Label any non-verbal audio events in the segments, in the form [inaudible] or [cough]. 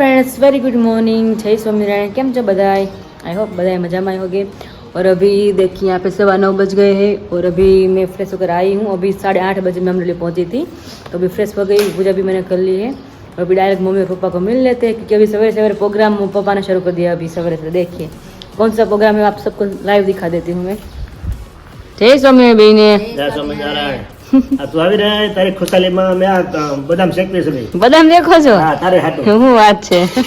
hello friends very good morning जय स्वामीनारायण केम છો બધાય आई होप बधाई मजा में होगे और अभी देखिए यहाँ पे सवा नौ बज गए हैं और अभी मैं फ्रेश होकर आई हूँ अभी साढ़े आठ बजे मैं अमरेली पहुँची थी तो अभी फ्रेश हो गई पूजा भी मैंने कर ली है और अभी डायरेक्ट मम्मी और पापा को मिल लेते हैं क्योंकि अभी सवेरे सवेरे प्रोग्राम पापा ने शुरू कर दिया अभी सवेरे से देखिए कौन सा प्रोग्राम है आप सबको लाइव दिखा देती हूँ मैं जय स्वामी बेने જય સ્વામિનારાયણ આ તું આવી રહે તારી ખુશાલીમાં મેં આ બદામ શેકવી છે ભાઈ. બદામ દેખો છો? હા તારે હાટું. શું વાત છે. કરે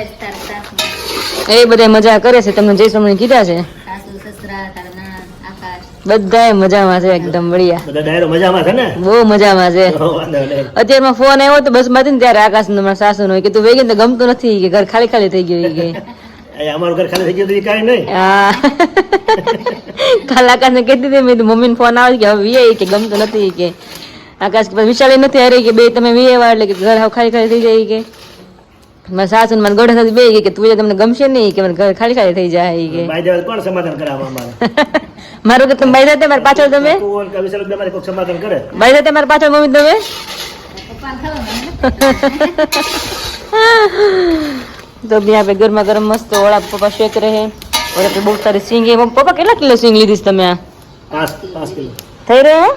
છે તારા સાસુ. એ બધા મજા કરે છે તમને જય સ્વામી કીધા છે? સાસુ સસરા તારા નણંદ આકાશ. બધાય મજામાં છે એકદમ બઢિયા. બધા ડાયરો મજામાં છે ને? બહુ મજામાં છે. હો, વાંધો અત્યારમાં ફોન આવ્યો તો બસમાંથી ને ત્યારે આકાશ નો મારા સાસુ નો કે તું વેગી ને તો ગમતું નથી કે ઘર ખાલી ખાલી થઈ ગયું કે. અમારું ઘર ખાલી થઈ ગયું તો નહીં. હા કાલ કહેતી હતી મેં મમ્મી ને ફોન આવે કે હવે વીએ કે ગમતો નથી કે. આકાશ કે વિશાળી નથી હારી કે બે તમે વીએ વાર એટલે કે ઘર હાવ ખાલી ખાલી થઈ જાય કે. મારા સાસુ મને ગોઢા સાથે બે કે તું તમને ગમશે નહીં કે મને ઘર ખાલી ખાલી થઈ જાય કે. કોણ સમાધાન કરે અમારે? [laughs] મારું કે તમે બાઈ મારા પાછળ તમે? સમાધાન કરે. બાઈ સાથે મારા પાછળ મમ્મી તમે? પપ્પાને ખબર મને [laughs] तो अभी यहाँ पे गर्मा गर्म मस्त ओड़ा पापा शेक रहे हैं और यहाँ पे बहुत सारी सींग है पापा કેટલા કિલો સિંગ લીધી છે તમે આ પાંચ પાંચ કિલો થઈ રહે હે?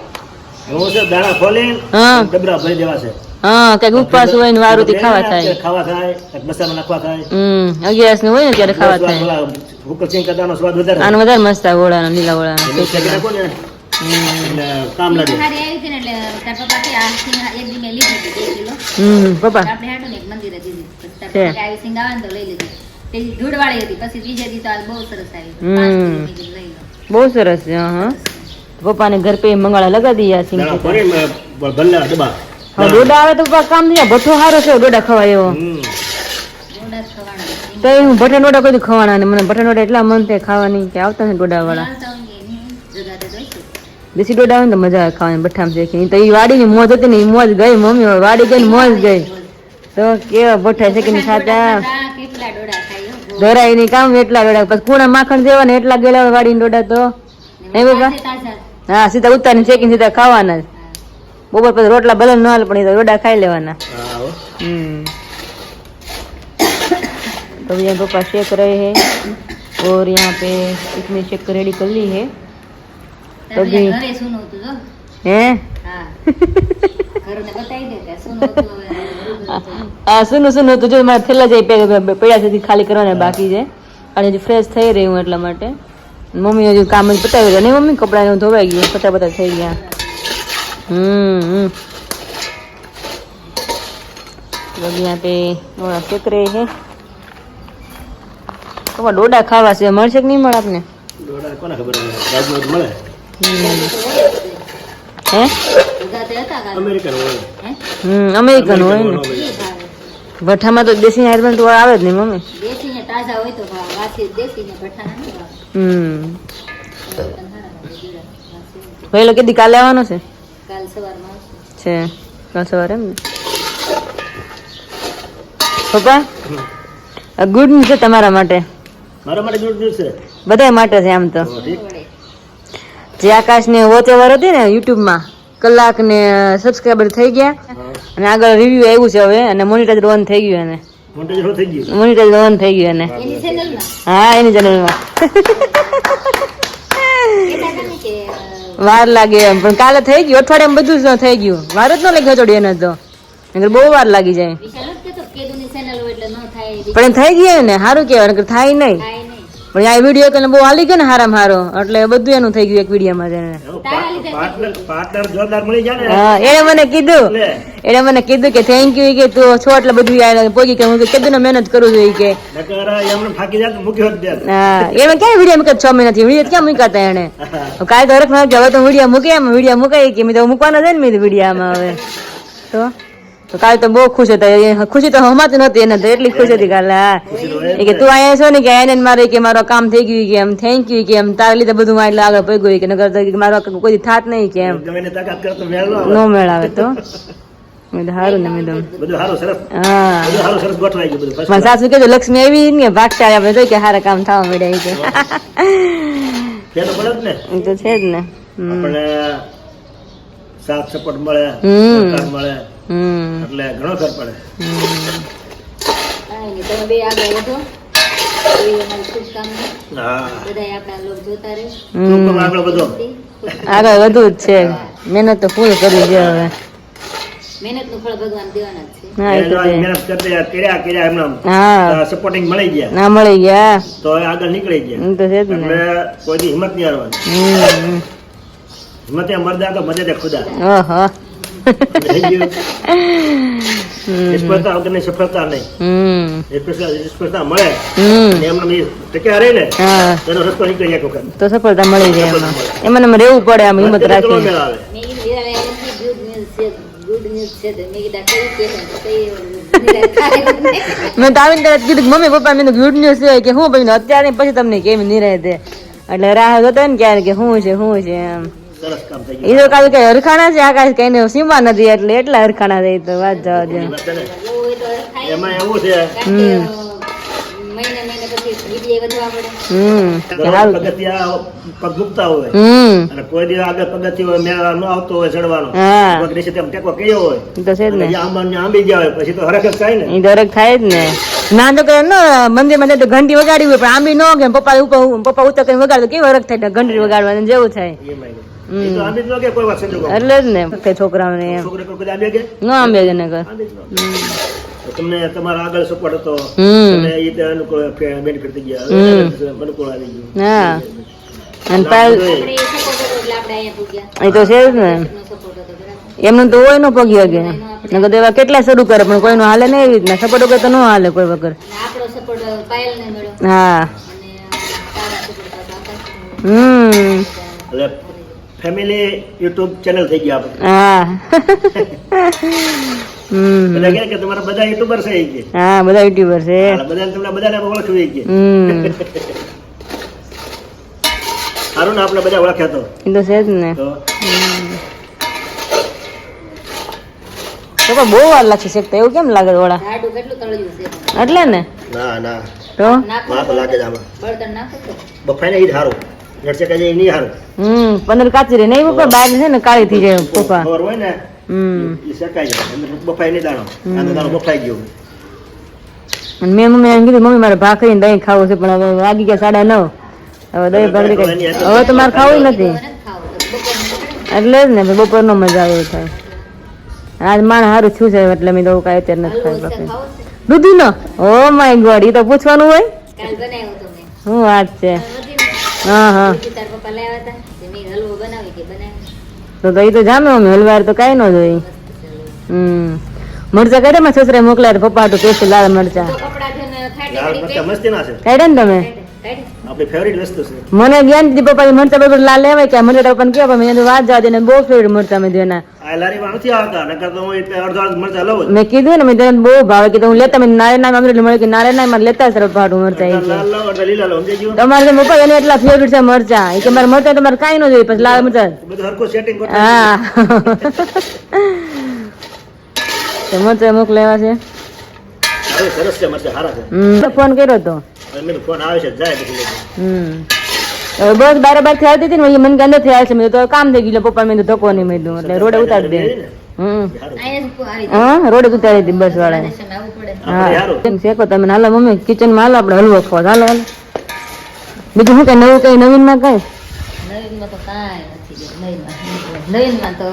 હું છે દાણા ખોલી હા. ડબરા ભરી દેવા છે હા કઈક ઉપવાસ હોય ને વારું થી ખાવા થાય ખાવા થાય કંઈક મસાલા નાખવા થાય હમ અગિયારસ નું હોય ને ત્યારે ખાવા સ્વાદ થાય ઓલા હુકર સિંગ કરતાનો સ્વાદ વધારે આનો વધારે મસ્ત આવે ઓળાના લીલા ઓળાના એટલે શેકી નાખો ને એટલે કામ લાગે હારી આવી હતી ને એટલે તાર પપ્પા કે આ સિંગ એક દી મેં લીધી હતી બે કિલો હમ પપ્પા આપણે હાટું ને એક મંદિરે દીધી પપ્પા ને બહુ સરસ હા પપ્પાને ઘર પે મંગાળા લગા દીયા સિંગ ડોડા આવે તો પપ્પા કામ નહીં ભઠ્ઠો સારો છે ડોડા ખવાય એવો. તો હું ભઠ્ઠા ડોડા કોઈ ખવાના ને મને ભઠ્ઠા ડોડા એટલા મન થાય ખાવાની કે આવતા ને ડોડા વાળા ને દેશી ડોડા આવે ને તો મજા આવે ખાવાની ભઠ્ઠામાં શેકીને તો એ વાડીની મોજ હતી ને એ મોજ ગઈ મમ્મી વાડી ગઈ ને મોજ ગઈ. તો કેવા ભઠ્ઠા શેકીને ખાતા આ કેટલા ડોડા ખાઈ હો, બહુ. ધરાય નહીં કામ એટલા ડોડા પછી કુણા માખણ જેવા ને એટલા ગયેલા હોય વાડીના ડોડા તો ને હે બાબા? તાજે તાજા. હા સીધા ઉતારીને શેકીને સીધા ખાવાના જ બપોર પછી રોટલા ભલે ન હાલે પણ એ તો ડોડા ખાઈ લેવાના હા, હો. हम्म तो ये पापा शेक रहे हैं और यहाँ पे इसमें शेक रेडी कर ली है તારે તો બી- ઘરે સૂનું હતું જો हैं હા ઘરને બતાવી દે કે સૂનું હતું હવે રૂબરૂ હતું. આ સુનું સુનું તો જો મારા થેલા જાય પે- પડ્યા સુધી ખાલી કરવાના બાકી છે અને હજી ફ્રેશ થઈ રહી હું એટલા માટે મમ્મી હજુ કામ જ પતાવી રહ્યા નહીં મમ્મી કપડાં ધોવાઈ ગયું પતા પતા થઈ ગયા હમ હમ તો અભી यहाँ पे थोड़ा सेक रहे हैं પપ્પા ડોડા ખાવા છે મળશે કે નહીં મળે આપને ડોડા કોને ખબર હોય? રાજમાં જ મળે હમ. હે ભેગા તે હતા કાલે. અમેરિકન હોય. હમ અમેરિકન હોય ને. ભઠ્ઠામાં તો દેશી આયુર્વેદ તો આવે જ નહીં મમ્મી. દેશીને તાજા હોય તો વાસી દેશી ને ભઠ્ઠા હમ. ભાઈ કીધી કાલે આવવાનો છે? કાલ સવારમાં છે. કાલ સવારે એમ ને? પપ્પા આ ગુડ ન્યૂઝ છે તમારા માટે. મારા માટે ગુડ ન્યૂઝ છે. બધા માટે છે આમ તો. જે આકાશને વોચ ઓવર હતી ને યુટ્યુબમાં કલાક ને સબસ્ક્રાઈબર થઈ ગયા. અને આગળ રિવ્યુ આવ્યું છે હવે અને મોનિટાઈઝ ઓન થઈ ગયું એને. મોન્ટેજ થઈ ગયું મોનિટાઈઝ ઓન થઈ ગયું એને. હા એની ચેનલમાં ને [laughs] વાર લાગે એમ પણ કાલે થઈ ગયું અઠવાડિયામાં બધું જ થઈ ગયું. વાર જ ન લઈ ખચોડી એને તો. બહુ વાર લાગી જાય. વિશાલ જ કહેતો કે કેદુની ચેનલ હોય એટલે ન થાય પણ થઈ ગયા ને સારું કહેવાય થાય નહીં. પણ આ વીડિયો કરીને બહુ હાલી ગયો ને હારામ હારો. એટલે બધું એનું થઈ ગયું એક વિડીયોમાં જઈને પાર્ટનર પાર્ટનર જોરદાર મળી જાય ને? હા એને મને કીધું. એને મને કીધું કે થેન્ક યુ કે તું છો એટલે બધું આ પોગી કે હું કીધું ને મહેનત કરું છું કે. નકર એમને ફાકી દે હા એને ક્યાં વીડિયો મૂકે છ મહિનાથી. વીડિયો ક્યાં મૂક્યા હતા એને કાલે તો હરખ ના હવે તો વીડિયો મૂકે એમ વીડિયો મૂકાય કે મેં તો મૂકવાના છે ને મેં વિડીયામાં હવે. તો? તો કાલે તો બહુ ખુશ હતા. ખુશી તો હમાતી નહોતી એને તો એટલી ખુશ હતી કાલે. હા એ કે તું અહીંયા છો ને કે એને મારે કે મારો કામ થઈ ગયું કે એમ થેન્ક યુ કે એમ તારા લીધે બધું એટલે આગળ પડી ગયું કે નગર તો મારો કોઈ થાત નહીં કે એમ. ન મેળ આવે તો. સારું ને મેં કીધું બધું સારું સરસ હા સાસુ કીધું લક્ષ્મી આવી ને ભાગતા આપણે કે હારા કામ થવા મળ્યા કે [laughs] તો છે જ ને. સાથ સપોર્ટ મળે મળે. એટલે ઘણો ફેર પડે. તમે બે આગળ વધો. આગળ જ છે. મહેનત તો ફૂલ કરવી છે હવે. મહેનતનું ફળ ભગવાન દેવાના છે. મહેનત સપોર્ટિંગ મળી ગયા. ના મળી ગયા. તો આગળ નીકળી ગયા. તો છે જ ને. એટલે કોઈ હિંમત નહીં હારવાની. હમ. હિંમતે મરદા તો મદદે ખુદા. ઓહો. [laughs] નિષ્ફળતા વગરની સફળતા નહીં. નિષ્ફળતા મળે. એમને ટક્યા રહે ને હા. રસ્તો નીકળી એક વખત. તો સફળતા મળી જાય એમાં. એમાં રહેવું પડે આમ હિંમત રાખી મેં તો. મેં આવીને તરત કીધું મમ્મી પપ્પા મેં ગુડ ન્યૂઝ છે. કે હું ભાઈ અત્યારે પછી તમને કેમ નહીં રહે એટલે રાહ જોતો ને ક્યારે કે શું છે શું છે? એમ. સરસ કામ થઈ એ તો કાલે કઈ હરખાણા છે આકાશ કઈ ને સીમા નથી એટલે એટલા હરખાણા થઈ તો વાત જવા દે. છે એમાં એવું છે. કારણ કે મહિને મહિને પછી વીડિયો વધવા પડે. હમ. ન આવતો હોય ચડવાનો. હા. પગ નીચે તેમ ટેકો કર્યો હોય એ તો છે જ અને ને. જે આંબા ને આંબી ગયા હોય પછી તો હરખ જ થાય ને. એ દરેક થાય જ ને. ના તો ન મંદિરમાં તો ઘંટી વગાડી હોય પણ આંબી ન કે પપ્પા ઉપર પપ્પા ઉતર કઈ વગાડે કેવી કેવું હરખ થાય ઘંટી વગાડવાનું જેવું થાય. કે એટલે જ ને કે છોકરાઓને કોઈ આંબે કે? ન આંબે જ નગર તમને તમારા આગળ સપોર્ટ હતો. હમ. એ અનુકૂળ બેનિફિટ થઈ ગયા. અનુકૂળ આવી ગયું. હા. અને પાલ એ તો છે જ ને. એમનું તો હોય ન પગી વગે નકર એવા કેટલા શરૂ કરે પણ કોઈનું હાલે નહીં એવી રીતના. સપોર્ટ વગર તો ન હાલે કોઈ વગર. હા. હમ. ફેમિલી યુટ્યુબ ચેનલ થઈ ગયા આપણે હા. [laughs] હમ. બધા કે તમારા બધા યુટ્યુબર છે કે? હા બધા યુટ્યુબર છે. હાલ તમને બધાને ઓળખવી કે. [laughs] સારું ને આપણે બધા ઓળખ્યા તો? એ તો છે જ ને. તો? તો પણ બહુ વાર લાગશે શેકતા એવું કેમ લાગે ઓળા? જાડું કેટલું તળિયું છે? એટલે ને? ના ના. તો? ના લાગે જ આમાં. બળતણ નાખો તો. બફાઈને એ જ સારું નહીં હમ પંદર કાચી રે નહીં ઉપર બહાર છે ને કાળી થઈ જાય પપ્પા ખબર હોય ને હમ. એ શેકાઈ જાય. અંદર બફાઈ નહીં દાણો. આનો દાણો બફાઈ ગયો. અને મેં મમ્મી એમ કીધું મમ્મી મારે ભાખરી દહીં ખાવું છે પણ હવે વાગી ગયા સાડા નવ. હવે દહીં ભાખરી હવે તો મારે ખાવું નથી. એટલે જ ને બપોરનો મજા આવે થાય આજ માણ સારું છું છે એટલે મેં દઉં કાંઈ અત્યારે નથી ખાઈ ભાખરી. દૂધીનો? ઓ માય ગોડ એ તો પૂછવાનું હોય? હું વાત છે. ને હા હા. તાર પપ્પા લાવ્યા હતા તે મેં હલવો બનાવી કે બનાવી? તો તો એ તો જામે અમે હલવાર તો કાંઈ ન જોઈ હમ. મરચા કાઢ્યા માં સસરે મોકલ્યા પપ્પા તો ટેસ્ટ લાલ મરચા. કપડા છે ને ખાટે મરચાં મસ્તી ના છે. કાઢ્યા ને તમે? આપણી ફેવરિટ વસ્તુ છે. મને જ્ઞાન દીધી પપ્પા મરચા બરોબર લાલ લેવાય કે મરચા કે પણ મેં વાત જવા દેને બહુ ફેવરેટ મરચા મેં દેના આ લારીમાં નથી આવતા નકર તો હું એટલે અડધો અડધ મરચા લઉં મેં કીધું ને મેં દેને બહુ ભાવે. કીધું હું લેતા મેં નારાયણ અમરેલી મળે કે નારાયણમાં લેતા સર પાટું મરચા એ લાલ લીલા ગયું? તમારે પપ્પા એને એટલા ફેવરેટ છે મરચા. એ કે મારા મરચા તમારે કાઈ ન જોઈએ પછી લાલ મરચા. બધું હરકો સેટિંગ કરતો હા તો મરચા મોકલાવ્યા છે. સારું સરસ છે મરચા હારા છે. ફોન કર્યો તો. મેં ફોન આવે છે જાય હમ. બસ બારે બાર થયા હતી ને એ મને કે અંદરથી છે મેં તો કામ થઈ ગયું પપ્પા મેં કીધું ધક્કો નહીં મેં એટલે રોડે ઉતારી દે હમ. હા રોડે ઉતારી હતી બસ વાળા હા શેકો તમે હાલો મમ્મી કિચનમાં હાલો આપણે હલવો ખાવા હાલો હાલો. બીજું શું કઈ નવું કઈ નવીનમાં કઈ? નવીનમાં તો કાંઈ નથી નવીનમાં તો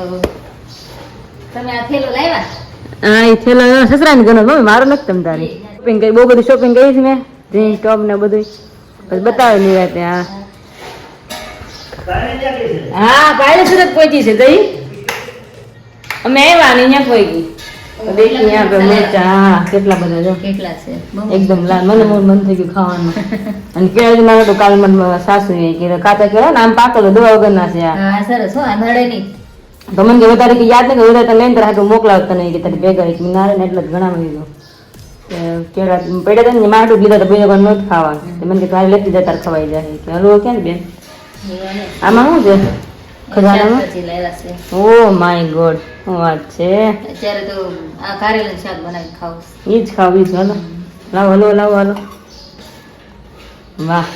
તમે આ થેલો લાવ્યા? હા એ થેલો સસરા ને ગણો મારો નથી તમ તારી. શોપિંગ કઈ બહુ બધી શોપિંગ કરી છે મેં. જીન્સ ટોપ ને બધું પછી બતાવે નહીં રાતે હા? હા કાલે સુરત પહોંચી છે દઈ અમે આવ્યા ને અહીંયા પહોંચી. દેખી અહીંયા પે મરચા હા કેટલા બધા જો. કેટલા છે? એકદમ લાલ મને બહુ મન થઈ ગયું ખાવાનું. અને કેળા ના તો કાલ મને સાસુ એ કે કાચા કેળા ને આમ પાકેલો દવા વગર ના છે હા સરસ હો આ નડે નહીં. તો મને વધારે કે યાદ નથી વધારે તને લઈને તારે નહીં કે તારી ભેગા એક નારે ને એટલે જ ઘણા દીધું કેળા પડ્યા માટું લીધા તો બીજો નો જ ખાવાનું મને કે તારે લખી જતા ખવાઈ જાય કે હલવો ક્યાં બેન આમાં શું છે ખજાનામાં ઓ માય ગોડ વાત છે અત્યારે તો આ કારેલાનું શાક બનાવી ખાવ એ જ ખાવ એ જ હલો લાવો હલો લાવો હલો વાહ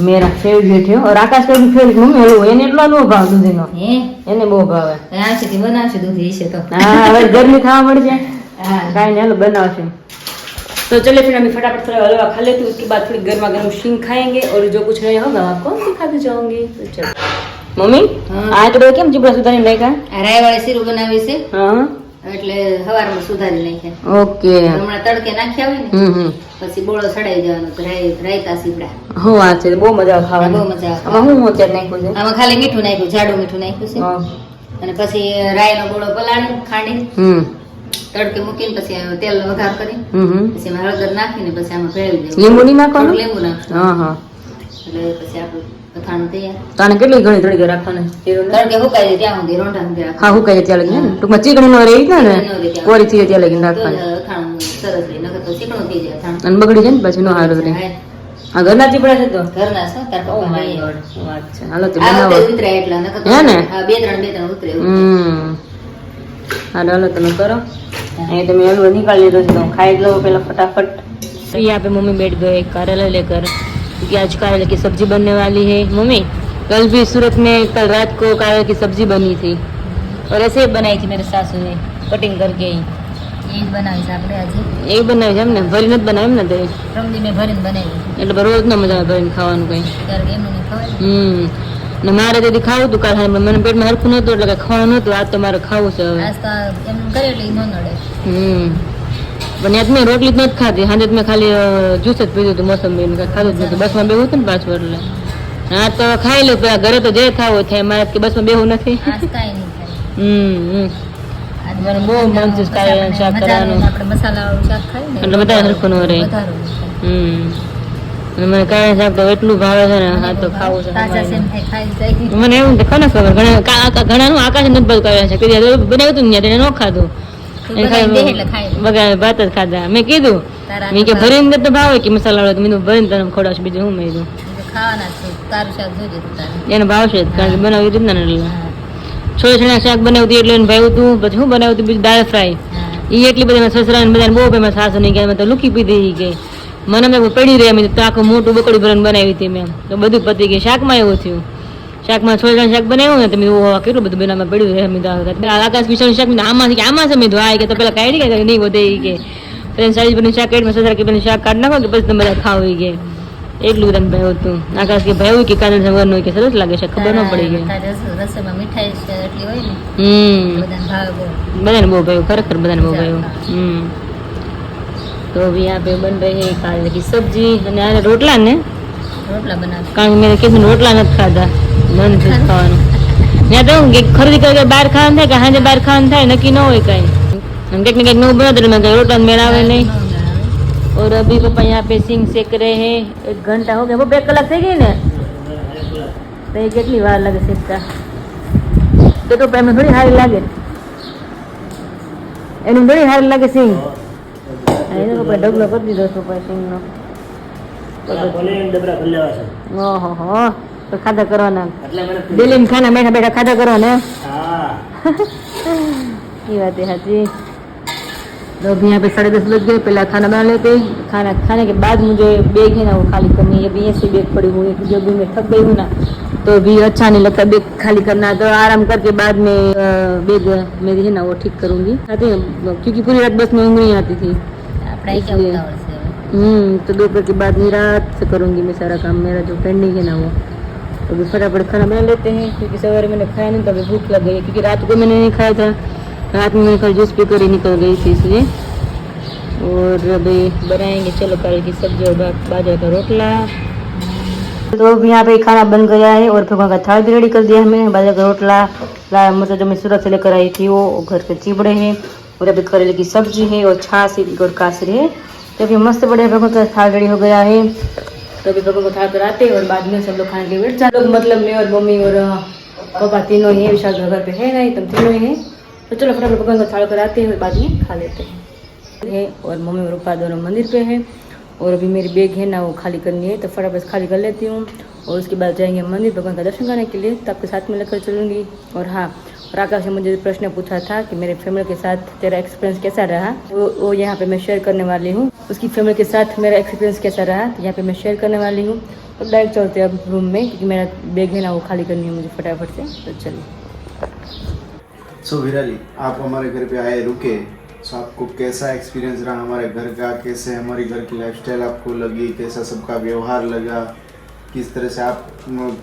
મેરા ફેવરેટ હે ઓર આકાશ કા ફેવરેટ મમ્મી હલવો એને એટલો હલવો ભાવ દૂધીનો હે એને બહુ ભાવે હા છે. બનાવશે દૂધી છે તો હા. હવે ગરમી ખાવા મળી હા કાઈ ને હલો બનાવશે. तो चलिए फिर हम फटाफट थोड़ा हलवा खा लेते हैं उसके बाद थोड़ी गर्मा गर्म शींग खाएंगे और जो कुछ नहीं होगा आपको दिखाते जाऊंगी तो चलो मम्मी हाँ। આ તો કેમ ચીપડા સુધારી નાખ્યા આ રાયવાળી શીરું બનાવી છે હા એટલે હવારમાં સુધારી નાખ્યા ઓકે હમણાં તડકે નાખ્યા હોય ને હમ હમ પછી બોળો ચડાઈ જવાનો તો રાય- રાયતા સીપડા હું વાત છે બહુ મજા આવે ખાવાની બહુ મજા આવે. આમાં હું અત્યારે નાખ્યું છે આમાં ખાલી મીઠું નાખ્યું જાડું મીઠું નાખ્યું છે હા. અને પછી રાયનો ગોળો પલાળી ખાંડી હમ તડકે મૂકીને પછી તેલ વઘાર કરી હમ હમ. પછી એમાં હળદર નાખીને પછી આમાં ભેળવી દેવું. લીંબુ નહીં નાખવાનું? લીંબુ નાખવાનું. હા હા. એટલે પછી આપણું અથાણું તૈયાર. તાને કેટલી ઘણી તડકે રાખવાના? તડકે હુકાઈ ત્યાં સુધી રોંઢા સુધી હા રાખવાનું. ત્યાં લગીને? ટૂંકમાં ચીકણી નો રહી. કોરી થી ત્યાં રાખવાની. અથાણું સરસ રહી નકર તો ચીકણું થઈ જાય અથાણું. અને બગડી જાય ને પછી નો હારું રહે. આ ઘરના ચીપડા છે તો? ઘરના છો તાર પપ્પા માય વાત છે. હાલો તો આ બનાવો. વખતે ઉતર્યા નકર હે ને? હા, બે ત્રણ બે ત્રણ ઉતરે. હમ. હાલો હાલો તમે કરો અહીં તમે હલવો निकाल લીધો છે તો હું ખાઈ लो पहले फटाफट तो यहाँ पे मम्मी बैठ गए करेला लेकर क्योंकि आज करेले की सब्जी बनने वाली है मम्मी कल भी सूरत में कल रात को करेले की सब्जी बनी थी और ऐसे ही बनाई थी मेरे सासू ने कटिंग करके ही એ જ બનાવીશ આપણે આજે એ બનાવી છે એમ ને ભરી નથી બનાવી એમ ને તે રમદી મેં ભરીને બનાવી એટલે રોજ ન મજા આવે ભરીને ખાવાનું કઈ ત્યારે એમનું નહીં ખવાય ને. હમ ને મારે તેથી ખાવું હતું કાલ. મને પેટમાં હરખું નતું એટલે કાંઈ ખાવાનું નતું આજ તો મારે ખાવું છે હવે. હમ. પણ યાદ મેં રોટલી જ નથી ખાધી સાંજે મેં ખાલી જ્યુસ જ પીધું હતું મોસંબી ખાધું જ નથી બસમાં બેવું હતું ને પાછું એટલે. હા તો ખાઈ લઉં પેલા ઘરે તો જે થાવ થાય મારે કે બસમાં બેવું નથી. હમ હમ. મને બહુ મન છે શાક કરવાનું. એટલે બધા હરખું ન રહે. હમ. અને મને કાંઈ શાક તો એટલું ભાવે છે ને તો ખાવું છે મને એવું તો ખબર ખબર ઘણા કા- કા- ઘણાનું આકાશ નથી બધું કર્યા છે. કીધું બનાવ્યું હતું ને તેને ન ખાધું. બગા ભાત જ ખાધા. મેં કીધું મેં કે ભરીને ભરીને તો ભાવે કે મસાલા વાળો. મેં ભરીને તને ખોડાવશે બીજું હું મેં કીધું? શાક એને ભાવશે જ કારણ કે બનાવી હતું ને એટલે. છોડી શાક બનાવ્યું હતું એટલે એને ભાવ્યું હતું પછી હું બનાવ્યું હતું બીજું દાળ ફ્રાય. એ એટલી બધી સસરા ને બધાને બહુ ભાઈ સાસુ નહીં ગયા મેં તો લુકી પીધી કે. મને મેં પડી રહ્યા મેં તો આખું મોટું બકડી ભરણ બનાવી હતી મેં. તો બધું પતી ગયું. શાકમાં એવું થયું. શાકમાં છોડી શાક બનાવ્યું ને તમે ઓહો, કેટલું બધું બનાવવા પડ્યું રહે મેં આકાશ મિશ્રણ શાક આમાં છે કે આમાં છે? મેં એ કે તો પેલા કાઢી ગયા નહીં વધે કે. પછી સાઈઝ બની શાક કાઢી સસરા કે પેલું શાક કાઢી નાખો કે પછી તમે બધા ખાવ કે. એટલું બધા ભાવ્યું હતું. આકાશ કે ભાવ્યું કે કાજલ સવારનું કે સરસ લાગે છે ખબર ન પડી ગઈ. રસોઈમાં મીઠાઈ એટલી હોય ને હમ. બધાને બહુ. બધાને ખરેખર બધાને બહુ ભાવ્યું હમ. તો અભી यहाँ पे बन रही है काले की सब्जी અને આ રોટલા ને રોટલા બનાવે કારણ કે મેં કીધું રોટલા નથી ખાધા મન છે ખાવાનું ત્યાં તો હું કે ખરીદી કરી બહાર ખાવાનું થાય કે સાંજે બહાર ખાવાનું થાય નક્કી ન હોય કાંઈ અને કંઈક ને કંઈક નવું બનાવતો એટલે મેં કહ્યું રોટલા મેળ આવે નહીં और अभी पापा यहाँ पे सिंग सेक रहे हैं एक घंटा हो गया वो બે કલાક થઈ ગઈ ને તો એ કેટલી વાર લાગે શેકતા તો તો એમને થોડી સારી લાગે એનું થોડી સારી લાગે સિંગ એને પપ્પા ડગલો કરી દીધો છે પપ્પા સિંગનો પેલા કોને ડબરા કરી લેવા છે ઓહો હો તો ખાધા કરવાના એટલે મહેનત કરી. दिल्ली में खाना बैठा बैठा खाधा करो ना હા ये बात है हाजी तो अभी यहाँ पे साढ़े दस बज गए पहले खाना बना लेते हैं। खाना खाने के बाद मुझे बैग है ना वो खाली करनी है अभी ऐसे बैग पड़ी हुई है क्योंकि अभी मैं थक गई हूँ ना तो अभी अच्छा नहीं लगता बैग खाली करना तो आराम करके बाद में अ, बैग मेरी है ना वो ठीक करूँगी आती है क्योंकि पूरी रात बस में ऊँग नहीं आती थी हम्म तो दोपहर के बाद मैं रात से करूँगी मैं सारा काम। मेरा जो पेंडिंग है ना वो तो अभी फटाफट खाना बना लेते हैं क्योंकि सवेरे मैंने खाया नहीं तो अभी भूख लग गई क्योंकि रात को मैंने नहीं खाया था। रात में मेरे खाली जूस पीकर ही निकल गई थी इसलिए। और अभी बनाएँगे चलो कल की सब्ज़ी और बाजरा का रोटला। तो अब यहाँ पे खाना बन गया है और फिर वहाँ का थाल भी रेडी कर दिया हमें बाजरा का रोटला मतलब जो मैं सूरत से लेकर आई थी वो घर के चिबड़े हैं। और अभी करेले की सब्ज़ी है और छाछ और कासरी है। तो अभी मस्त बढ़िया भगवान का थाल रेडी हो गया है। तो अभी भगवान को थाल हैं और बाद में सब लोग खाने के बैठ लोग मतलब मैं और मम्मी और पापा तीनों ही विशाल घर पे है, नहीं, तुम तीनों ही तो चलो फटाफट भगवान को थाल पर आते हैं और बाद में खा लेते हैं। है, और मम्मी और पापा दोनों मंदिर पे है। और अभी मेरी बैग है ना, वो खाली करनी है तो फटाफट खाली कर लेती हूँ। और उसके बाद जाएँगे मंदिर भगवान का दर्शन करने के लिए तो आपके साथ में लेकर चलूँगी। और हाँ और आकाश ने मुझे प्रश्न पूछा था कि मेरे फैमिली के साथ तेरा एक्सपीरियंस कैसा रहा? वो वो यहाँ पे मैं शेयर करने वाली हूँ। उसकी फैमिली के साथ मेरा एक्सपीरियंस कैसा रहा? तो यहाँ पे मैं शेयर करने वाली हूँ। अब डायरेक्ट चलते अब रूम में, क्योंकि मेरा बैग है ना, वो खाली करनी है मुझे फटाफट से। तो चलिए। सो विराली आप हमारे घर पे आए, रुके। सो आपको कैसा एक्सपीरियंस रहा? हमारे घर का, कैसे हमारी घर की लाइफस्टाइल आपको लगी? कैसा सबका व्यवहार लगा? किस तरह से आप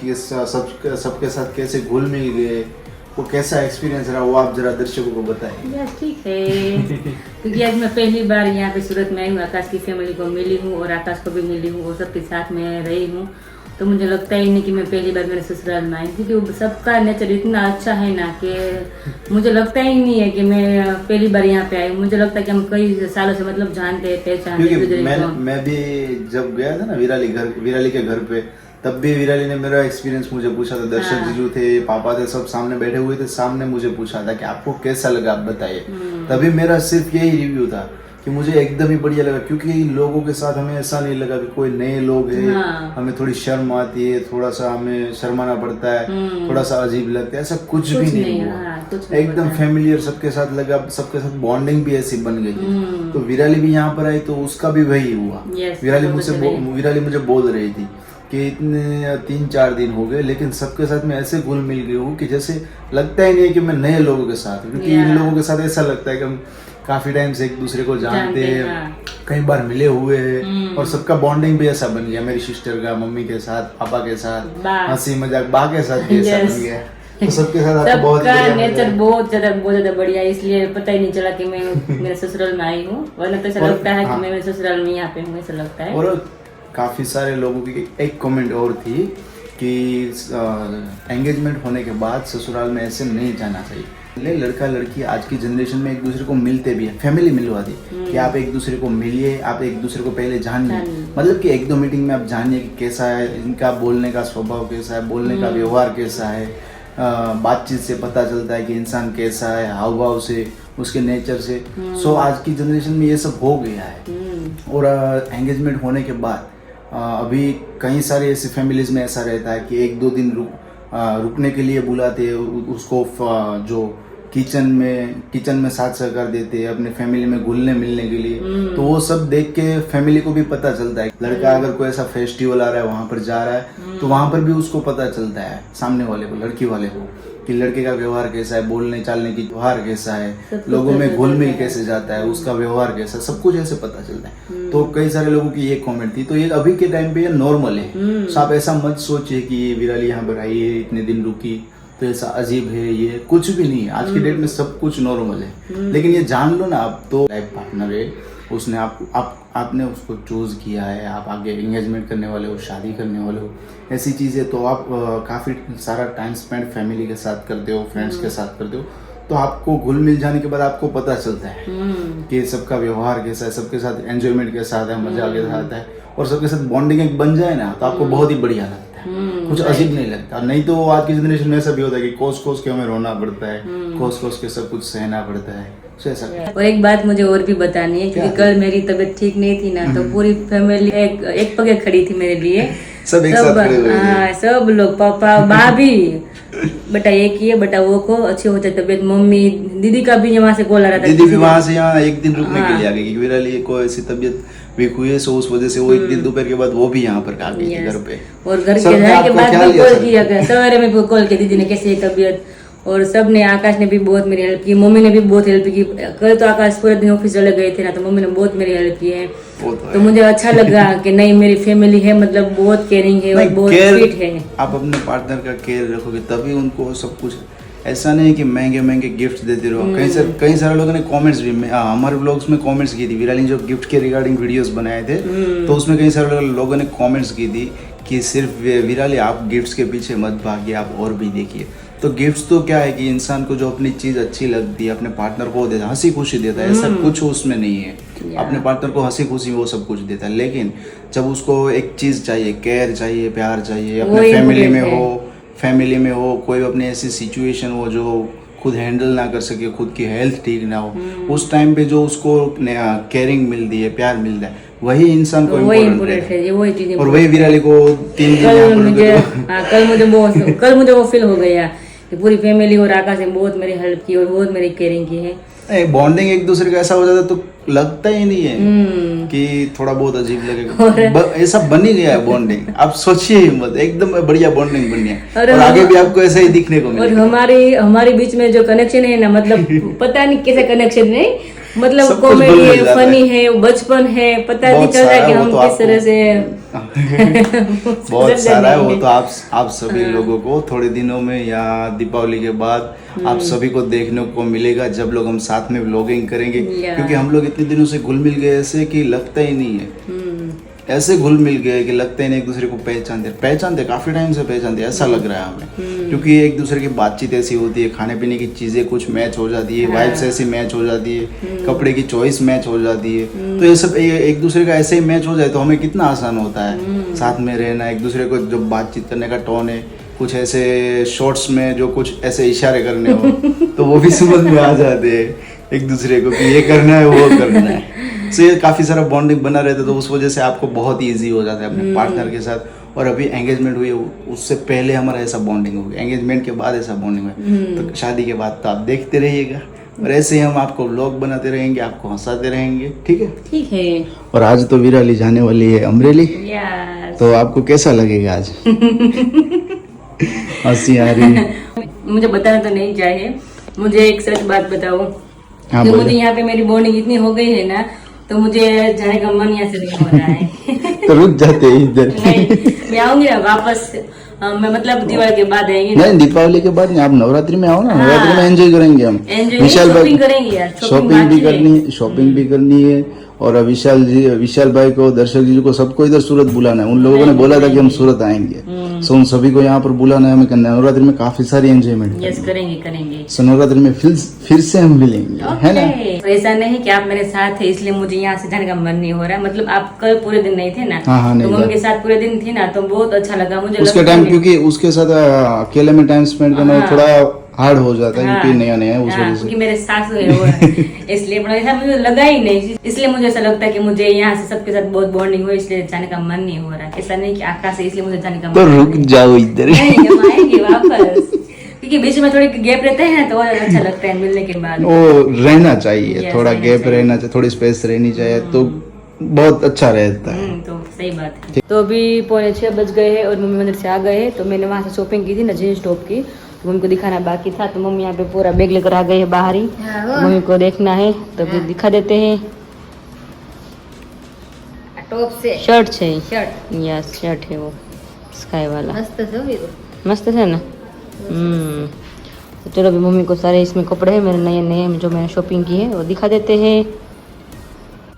किस सब सबके साथ कैसे घुल मिल गए वो कैसा एक्सपीरियंस रहा वो आप जरा दर्शकों को बताएँ। यस ठीक है। क्योंकि आज मैं पहली बार यहाँ पे सूरत में आई हूँ आकाश की फैमिली को मिली हूँ और आकाश को भी मिली हूँ और सबके साथ में रही हूँ। तो मुझे लगता ही नहीं कि मैं पहली बार मेरे ससुराल में आई क्योंकि वो सबका नेचर इतना अच्छा है ना कि मुझे लगता ही नहीं है कि मैं पहली बार यहाँ पे आई मुझे लगता है कि हम कई सालों से मतलब जानते हैं पहचानते मैं मैं भी जब गया था ना विराली घर विराली के घर पे तब भी विराली ने मेरा एक्सपीरियंस मुझे पूछा था दर्शक हाँ। जीजू थे पापा थे सब सामने बैठे हुए थे सामने मुझे पूछा था कि आपको कैसा लगा आप बताइए हम्म। तभी मेरा सिर्फ़ यही रिव्यू था कि मुझे एकदम ही बढ़िया लगा क्योंकि लोगों के साथ हमें ऐसा नहीं लगा कि कोई नए लोग हैं हाँ। हमें थोड़ी शर्म आती है थोड़ा सा हमें शर्माना पड़ता है हम्म। थोड़ा सा अजीब लगता है ऐसा कुछ, कुछ भी नहीं नहीं, हुआ हाँ, एकदम। फैमिलियर सबके साथ लगा सबके साथ बॉन्डिंग भी ऐसी बन गई हम्म। तो विराली भी यहाँ पर आई तो उसका भी वही हुआ विराली तो मुझसे विराली मुझे बोल रही थी कि इतने तीन चार दिन हो गए लेकिन सबके साथ मैं ऐसे घुल मिल गई हूँ कि जैसे लगता ही नहीं है कि मैं नए लोगों के साथ क्योंकि इन लोगों के साथ ऐसा लगता है कि हम काफ़ी टाइम से एक दूसरे को जानते जानते हैं, हैं हाँ। कई बार मिले हुए हैं हम्म। और सबका बॉन्डिंग भी ऐसा बन गया मेरी सिस्टर का मम्मी के साथ पापा के साथ। हँसी मज़ाक बा के साथ भी ऐसा बन गया तो सबके साथ आपको [laughs] बहुत नेचर बहुत ज़्यादा बहुत ज़्यादा बढ़िया है इसलिए पता ही नहीं चला कि मैं [laughs] मेरे ससुराल में आई हूँ वरना तो ऐसा लगता है हाँ। कि मैं मेरे ससुराल में यहाँ पे हूँ ऐसा लगता है और काफ़ी सारे लोगों की एक कमेंट और थी कि एंगेजमेंट होने के बाद ससुराल में ऐसे नहीं जाना चाहिए। ले लड़का लड़की आज की जनरेशन में एक दूसरे को मिलते भी है। फैमिली मिलवा दी कि आप एक दूसरे को मिलिए आप एक दूसरे को पहले जानिए। मतलब कि एक दो मीटिंग में आप जानिए कि कैसा है इनका बोलने का स्वभाव कैसा है बोलने का व्यवहार कैसा है बातचीत से पता चलता है कि इंसान कैसा है हाव भाव से उसके नेचर से। सो आज की जनरेशन में ये सब हो गया है। हम्म, और एंगेजमेंट होने के बाद अभी कई सारे ऐसे फैमिलीज़ में ऐसा रहता है कि एक दो दिन रुक रुकने के लिए बुलाते हैं उसको जो किचन में किचन में साथ सहकार देते हैं अपने फैमिली में घुलने मिलने के लिए। तो वो सब देख के फैमिली को भी पता चलता है। लड़का अगर कोई ऐसा फेस्टिवल आ रहा है वहाँ पर जा रहा है तो वहाँ पर भी उसको पता चलता है सामने वाले को लड़की वाले को। कि लड़के का व्यवहार कैसा है बोलने चालने की व्यवहार कैसा है लोगों में घुल मिल कैसे जाता है उसका व्यवहार कैसा है, सब कुछ ऐसे पता चलता है। तो कई सारे लोगों की ये कमेंट थी तो ये अभी के टाइम पे ये नॉर्मल है। तो आप ऐसा मत सोचिए कि ये विराली यहाँ पर आई है इतने दिन रुकी तो ऐसा अजीब है ये कुछ भी नहीं है। आज की डेट में सब कुछ नॉर्मल है। लेकिन ये जान लो ना आप तो लाइफ पार्टनर है। उसने आप आप आपने उसको चूज़ किया है आप आगे इंगेजमेंट करने वाले हो शादी करने वाले हो ऐसी चीज़ें तो आप काफ़ी सारा टाइम स्पेंड फैमिली के साथ करते हो फ्रेंड्स के साथ करते हो तो आपको घुल मिल जाने के बाद आपको पता चलता है हम्म, कि सबका व्यवहार कैसा है सबके साथ एंजॉयमेंट के साथ है मज़ा के साथ है। और सबके साथ बॉन्डिंग एक बन जाए ना तो आपको बहुत ही बढ़िया लगता है। हम्म, कुछ अजीब नहीं लगता। नहीं तो आज की जनरेशन में ऐसा भी होता है कि कोस कोस के हमें रोना पड़ता है कोस कोस के सब कुछ सहना पड़ता है। तो और एक बात मुझे और भी बतानी है क्योंकि कल मेरी तबीयत ठीक नहीं थी ना तो पूरी फैमिली एक एक पगे खड़ी थी मेरे लिए। [laughs] सब एक साथ खड़े हुए। थे। हाँ सब लोग पापा भाभी। बेटा ये किए बेटा वो को अच्छी हो जाए तबीयत। मम्मी दीदी का भी यहाँ से कॉल आ रहा था दीदी भी वहाँ से यहाँ एक दिन रुकने के हाँ। लिए आ गई क्योंकि विराली को ऐसी तबीयत वीक हुई है सो उस वजह से वो एक दिन दोपहर के बाद वो भी यहाँ पर आ गई थी घर पे। और घर के जाने के बाद भी कॉल किया गया सवेरे में भी कॉल किया दीदी ने कैसी तबीयत? और सबने आकाश ने भी बहुत मेरी हेल्प की मम्मी ने भी बहुत हेल्प की। कल तो आकाश पूरे दिन ऑफ़िस चले गए थे ना तो मम्मी ने बहुत मेरी हेल्प की है। तो तो मुझे अच्छा लगा कि नहीं मेरी फैमिली है मतलब बहुत केयरिंग है और बहुत स्वीट है। आप अपने पार्टनर का केयर रखोगे तभी उनको सब कुछ ऐसा नहीं है कि महँगे महँगे गिफ्ट देते रहो कई हम्म। सारे कई सारे लोगों ने कमेंट्स भी में हाँ, हमारे ब्लॉग्स में कमेंट्स की थी विराली जो गिफ्ट के रिगार्डिंग वीडियोस बनाए थे हम्म। तो उसमें कई सारे लोगों ने कमेंट्स की थी कि सिर्फ़ विराली आप गिफ्ट्स के पीछे मत भागिए आप और भी देखिए तो गिफ्ट्स तो क्या है कि इंसान को जो अपनी चीज़ अच्छी लगती है अपने पार्टनर को देता है हँसी खुशी देता है ऐसा हम्म। कुछ उसमें नहीं है अपने पार्टनर को हँसी खुशी वो सब कुछ देता है लेकिन जब उसको एक चीज़ चाहिए केयर चाहिए प्यार चाहिए अपने फैमिली में है। हो फैमिली में हो कोई अपने ऐसी सिचुएशन हो जो खुद हैंडल ना कर सके खुद की हेल्थ ठीक ना हो हम्म। उस टाइम पे जो उसको केयरिंग मिलती है प्यार मिलता है वही इंसान को वही इम्पोर्टेंट है। ये वही चीज़ और वही विराली को तीन दिन कल मुझे तो- हाँ कल मुझे बहुत [laughs] कल मुझे वो फील हो गया कि पूरी फैमिली और आकाश ने बहुत मेरी हेल्प की और बहुत मेरी केयरिंग की है। बॉन्डिंग एक दूसरे का ऐसा हो जाता है तो लगता ही नहीं है हम्म। कि थोड़ा बहुत अजीब लगेगा ऐसा बन ही गया है बॉन्डिंग आप सोचिए हिम्मत मत एकदम बढ़िया बॉन्डिंग बन गया और, और आगे भी आपको ऐसा ही दिखने को और मिलेगा। हमारी हमारे बीच में जो कनेक्शन है ना मतलब [laughs] पता नहीं कैसे कनेक्शन नहीं मतलब कॉमेडी है फनी है। बचपन है पता नहीं चल रहा है कि हम तो किस तरह से [laughs] बहुत सारा है वो तो आप आप सभी हाँ। लोगों को थोड़े दिनों में या दीपावली के बाद हम्म। आप सभी को देखने को मिलेगा जब लोग हम साथ में ब्लॉगिंग करेंगे। क्योंकि हम लोग इतने दिनों से घुल मिल गए ऐसे कि लगता ही नहीं है। हम्म, ऐसे घुल मिल गए कि लगते ही नहीं एक दूसरे को पहचानते पहचानते काफ़ी टाइम से पहचानते ऐसा लग रहा है हम्म। हमें क्योंकि एक दूसरे की बातचीत ऐसी होती है खाने पीने की चीज़ें कुछ मैच हो जाती है हाँ। वाइब्स ऐसी मैच हो जाती है हम्म। कपड़े की चॉइस मैच हो जाती है तो ये सब एक दूसरे का ऐसे ही मैच हो जाए तो हमें कितना आसान होता हम्म। है साथ में रहना एक दूसरे को जो बातचीत करने का टोन है कुछ ऐसे शॉर्ट्स में जो कुछ ऐसे इशारे करने हो तो वो भी [laughs] समझ में आ जाते हैं एक दूसरे को कि ये करना है वो करना है सो काफ़ी सारा बॉन्डिंग बना रहता है तो उस वजह से आपको बहुत ईजी हो जाता है अपने पार्टनर के साथ। और अभी एंगेजमेंट हुई उससे पहले हमारा ऐसा बॉन्डिंग हो गया। एंगेजमेंट के बाद ऐसा बॉन्डिंग हुआ। तो शादी के बाद तो आप देखते रहिएगा। और ऐसे ही हम आपको व्लॉग बनाते रहेंगे आपको हंसाते रहेंगे। ठीक है? ठीक है। और आज तो विराली जाने वाली है अमरेली। तो आपको कैसा लगेगा आज? [laughs] हँसी आ रही मुझे बताना तो नहीं चाहिए। मुझे एक सच बात बताओ। हाँ, मुझे यहाँ पे मेरी बॉन्डिंग इतनी हो गई है ना तो मुझे जाने का मन यहाँ से नहीं हो रहा है। [laughs] तो रुक जाते हैं इधर। मैं आऊँगी ना वापस। मैं मतलब दिवाली के बाद आएँगी नहीं दीपावली के बाद नहीं आप नवरात्रि में आओ ना। हाँ। नवरात्रि में एंजॉय करेंगे हम। विशाल भाई करेंगे यार, शॉपिंग भी करनी है शॉपिंग भी करनी है। और विशाल जी विशाल भाई को दर्शक जी को सबको इधर सूरत बुलाना है। उन लोगों ने बोला था कि हम सूरत आएँगे। हम्म। सो उन सभी को यहाँ पर बुलाना है। हमें करना है नवरात्रि में काफ़ी सारी एंजॉयमेंट यस करेंगे करेंगे। सो नवरात्रि में फिर फिर से हम मिलेंगे okay. है ना? तो ऐसा नहीं कि आप मेरे साथ थे इसलिए मुझे यहाँ से जाने का मन नहीं हो रहा है। मतलब आप कल पूरे दिन नहीं थे ना? हाँ, हाँ, नहीं तो था। मम्मी के साथ पूरे दिन थी ना तो बहुत अच्छा लगा मुझे। उसके टाइम क्योंकि उसके साथ अकेले में टाइम स्पेंड करना हाँ। थोड़ा हार्ड हो जाता है हाँ, क्योंकि नया नया उस हाँ, वजह से। मेरे सास है वो [laughs] इसलिए बड़ा ऐसा मुझे लगा ही नहीं इसलिए मुझे ऐसा लगता है कि मुझे यहाँ से सबके साथ बहुत बॉन्डिंग हुई इसलिए जाने का मन नहीं हो रहा। ऐसा नहीं कि आकाश है इसलिए मुझे जाने का मन तो रुक जाओ इधर। नहीं आएँगे वापस। क्योंकि बीच में थोड़ी गैप रहते हैं तो अच्छा [clears throat] लगता है मिलने के बाद। वो रहना चाहिए थोड़ा गैप रहना चाहिए थोड़ी स्पेस रहनी चाहिए तो हम्म। बहुत अच्छा रहता है। हम्म, तो सही बात है। तो अभी पौने छह बज गए हैं और मम्मी मंदिर से आ गए हैं तो मैंने वहाँ से शॉपिंग की थी ना जींस टॉप की तो मम्मी को दिखाना बाकी था तो मम्मी यहाँ पे पूरा बैग लेकर आ गए है बाहर ही। हाँ, तो मम्मी को देखना है तो अभी हाँ। दिखा देते हैं। टॉप से। शर्ट है। शर्ट यस शर्ट है वो स्काई वाला। मस्त है तो तो। ना? तो चलो अभी मम्मी को सारे इसमें कपड़े हैं मेरे नए नए जो मैंने शॉपिंग की है वो दिखा देते हैं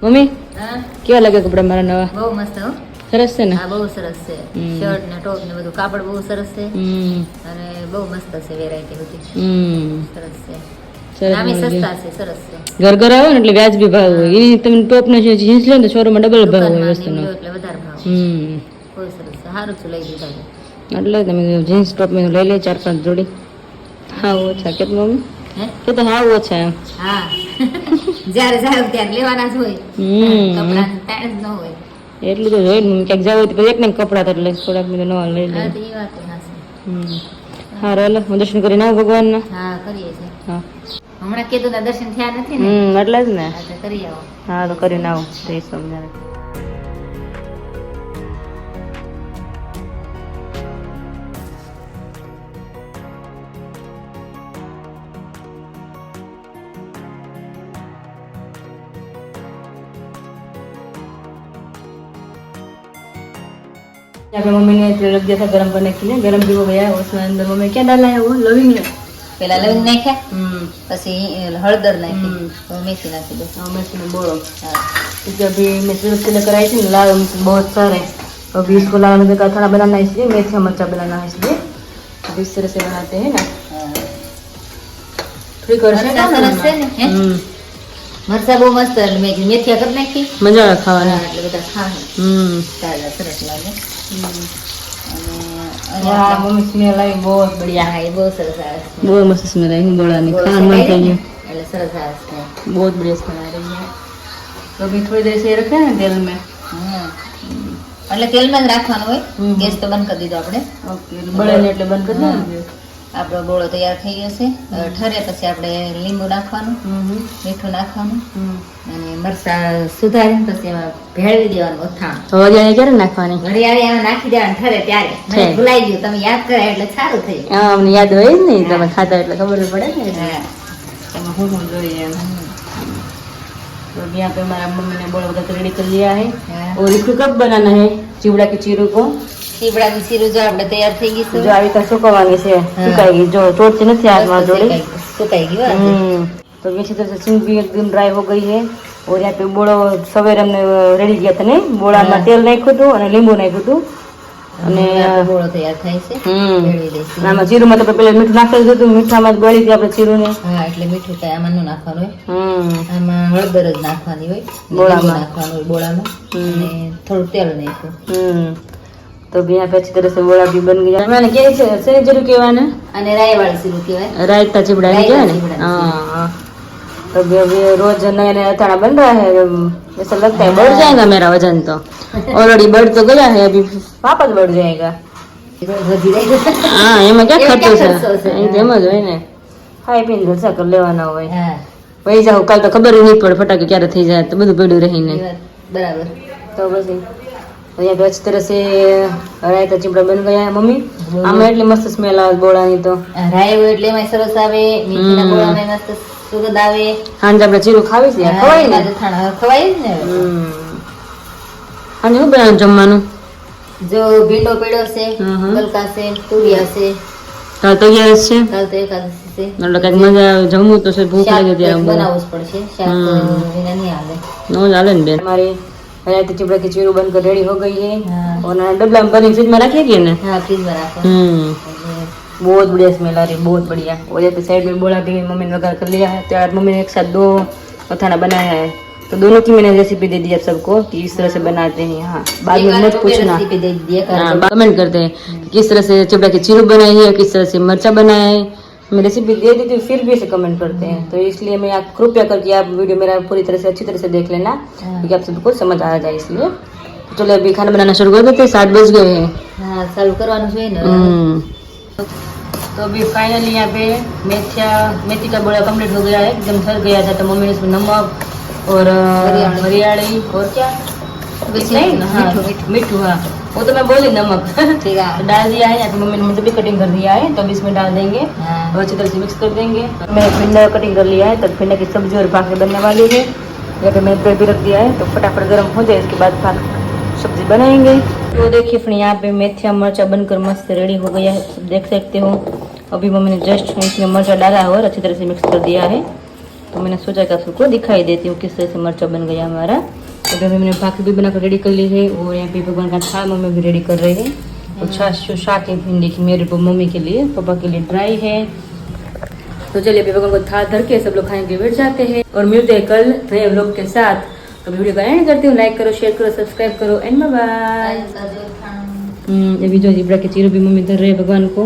मम्मी હા क्या लगे कपड़ा मारा नवा બહુ મસ્ત હો સરસ છે ને હા બહુ સરસ છે હમ. શર્ટ ને ટોપ ને બધું કાપડ બહુ સરસ છે હમ અને બહુ મસ્ત છે વેરાયટી બધી હમ સરસ છે સરસ નામે મળી સસ્તા છે સરસ છે ઘર ઘર આવે ને એટલે વ્યાજબી ભાવ હોય એ તમે ટોપ ને જે જીન્સ લો ને તો શોરૂમમાં ડબલ ભાવ હોય દુકાનમાં વસ્તુનો નીકળ્યો એટલે વધારે ભાવ હમ બહુ સરસ છે સારું છું લઈ દીધા છે. એટલે તમે જીન્સ ટોપ મેં લઈ લે ચાર પાંચ જોડી. હા ઓછા કે મમ્મી? હે? કે તો હા ઓછા એમ. હા. જ્યારે જાય ત્યારે લેવાના જ હોય. કપડા તાણ ન હોય. એટલું તો જોઈ ને ક્યાંક જાવ તો એક ને કપડા તો લઈ થોડાક મેં નવા લઈ લઈ હા રેલો હું દર્શન કરીને ભગવાન ના હા કરીએ છીએ. હા. હમણાં કીધું દર્શન થયા નથી ને. એટલે જ ને. કરી આવો. હા તો કરીને આવો. જય સ્વામિનારાયણ यहाँ पे मम्मी ने तेल रख दिया था गर्म करने के लिए गर्म भी हो गया है उसमें अंदर मम्मी क्या डाला है वो लविंग है પેલા લવિંગ નાખ્યા हम्म પછી હળદર નાખી હમ. હવે મેથી નાખી દો और मैं इसमें बोलो હા क्योंकि अभी मैं सूरत से लेकर आई थी ना लाल मिर्च बहुत सारे अभी इसको लाल मिर्च का खाना बनाना है इसलिए मेथी मरचा बनाना है इसलिए अब इस तरह से बनाते हैं ना હા. थोड़ी कर મરચા બહુ મસ્ત એટલે મેં કીધું મેથિયા કરી નાખી મજા આવે ખાવાની એટલે બધા ખાહે હમ તાજા સરસ લાગે બહુ મસ્ત સ્મેલ આવી ગોળાની ખાવાનું મન થઈ ગયું એટલે સરસ આવે બહુ બઢિયા સ્મેલ આવી ગઈ તો બી થોડી દેર સે રખે ને તેલ મેં એટલે તેલમાં જ રાખવાનું હોય ગેસ તો બંધ કરી દીધો આપણે ઓકે બળે એટલે બંધ કરી દીધું આપણો ગોળો તૈયાર થઈ ગયો છે. ઠરે પછી આપણે લીંબુ નાખવાનું મીઠું નાખવાનું હમ. અને મરચા સુધારીને પછી એમાં ભેળવી દેવાનું અથાણ. તો વરિયાળી ક્યારે નાખવાની? વરિયાળી એમાં નાખી દેવાનું ઠરે ત્યારે. મને ભૂલાઈ ગયું. તમે યાદ કર્યા એટલે સારું થયું અમને યાદ હોય જ નહીં. તમે ખાતા એટલે ખબર પડે ને. એમાં હું હું જોઈએ એમ. तो अभी यहाँ पे हमारा मम्मी ने बोला उधर रेडी कर लिया है हाँ। और इसको कब बनाना है चिवड़ा के चीरू को ચીવડાનું શીરું જો આપણે તૈયાર થઈ ગયું છે जो આવી રીતે સુકવવાની છે સુકાઈ જો ચોટતી નથી હાથમાં જોડી સુકાઈ ગયું હા. हम्म तो ये अच्छी तरह से सिंग भी एकदम ड्राई हो गई है और यहाँ पे बोड़ो सवेरे हमने रेडी किया था नहीं બોળામાં તેલ નાખ્યું હતું અને લીંબુ નાખ્યું હતું અને ગોળો તૈયાર થાય છે. હમ. આમાં જીરુંમાં તો પેલા મીઠું નાખેલું હતું મીઠામાં જ બળી ગયું આપણે જીરું ને હા એટલે મીઠું કાંઈ આમાં નું નાખવાનું હોય. આમાં હળદર જ નાખવાની હોય. બોળામાં. નાખવાનું હોય બોળામાં. અને થોડું તેલ નાખ્યું. હમ. તો ભીયા પછી તરસ બોળા બી બની ગયા. મને કે છે શેની જીરું કહેવાને? અને રાય વાળું જીરું કહેવાય. રાયતા ચીબડા કહેવાય ને? હા હા. अभी अभी रोज नया नया अथाना बन रहा है ऐसा लगता है बढ़ जाएगा मेरा वजन तो ऑलरेडी बढ़ तो गया है अभी वापस बढ़ जाएगा વધી જાય હા એમાં ક્યાં એમાં ખર્ચો ક્યાં છે ખર્ચો છે? અહીં તો એમ જ હોય ને ખાઈ પીને જલસા કરી લેવાના હોય હા પૈસા જાવ કાલ તો ખબર ય નહીં પડે ફટાકે ક્યારે થઈ જાય તો બધું પડ્યું રહીને એ વાત બરાબર तो बस तो यहाँ पे अच्छी तरह से रायता चिपड़ा बन गया है मम्मी आमें એટલી મસ્ત સ્મેલ આવે બોળાની તો આ રાય હોય એટલે એમાં સરસ આવે મીઠીના હમ. ગોળામાં મસ્ત સુરત આવે. હાંજ આપણે જીરું ખાવીશ ને ખવાય ને? ખવાય ને અને શું બનાવ જમવાનું? જો ભીંડો પેડો છે કલકા છે તુરિયા છે. કાલ તો ગેસ છે? કાલ તો એકાદશી ચીરું બંધ કરી રેડી હો ગઈ હે. ઓના ડબલામાં ભરીને ફ્રીજમાં રાખીએ કે ને હા ફ્રીજમાં રાખો. बहुत बढ़िया स्मेल आ रही है बहुत बढ़िया। और यहाँ पे साइड में बोला भी मम्मी ने वगैरह कर लिया है तो यार मम्मी ने एक साथ दो मथाना बनाया है। तो दोनों की मैंने रेसिपी दे दी आप सबको कि इस तरह से बनाते हैं यहाँ बाद में मत पूछना। कमेंट हाँ, करते हैं किस तरह से चिपड़ा के चिरू बनाई है किस तरह से मर्चा बनाया है। मैं रेसिपी दे देती हूँ फिर भी इसे कमेंट करते हैं। तो इसलिए मैं आप कृपया करके आप वीडियो मेरा पूरी तरह से अच्छी तरह से देख लेना क्योंकि आप सबको समझ आ जाए इसलिए। तो चलो अभी खाना बनाना शुरू कर देते हैं सात बज गए हैं। सर्व करवाना तो अभी फाइनली यहाँ पे मेथिया मेथी का बड़ा कंप्लीट हो गया है एकदम सर गया था तो मम्मी ने इसमें नमक और हरियाणी और क्या? हाँ मिठू हाँ। वो तो मैं बोली नमक। ठीक है। [laughs] तो डाल दिया है तो मम्मी ने मुझे भी कटिंग कर दिया है तो अभी इसमें डाल देंगे हाँ। और अच्छी तरह से मिक्स कर देंगे। मैं फिंडा कटिंग कर लिया है तो फिंडा की सब्ज़ी और भाग बनने वाली है। या फिर मैंने भी रख दिया है तो फटाफट गर्म हो जाए इसके बाद भाग सब्ज़ी बनाएँगे। तो देखिए फ्रेंड, यहाँ पे मेथिया मर्चा बनकर मस्त रेडी हो गया है। सब देख सकते हो। अभी मम्मी ने जस्ट इसमें मर्चा डाला है और अच्छी तरह से मिक्स कर दिया है। तो मैंने सोचा कि सबको दिखाई देती हूँ किस तरह से मर्चा बन गया हमारा। तो अभी मैंने भाखरी भी बनाकर रेडी कर ली है और यहाँ पे भगवान का थाल मम्मी भी रेडी कर रही है। और छाछ जो शाक है भिंडी की मेरे मम्मी के लिए, पापा के लिए ड्राई है। तो चलिए अभी भगवान को थाल धर के सब लोग लिए बैठ जाते हैं। और मिलते हैं कल नए व्लॉग के साथ। तो वीडियो का एंड करती हूँ लाइक करो शेयर करो सब्सक्राइब करो एंड बाय बाय ये जो जीब्रा के चीरो भी मम्मी धर रहे भगवान को।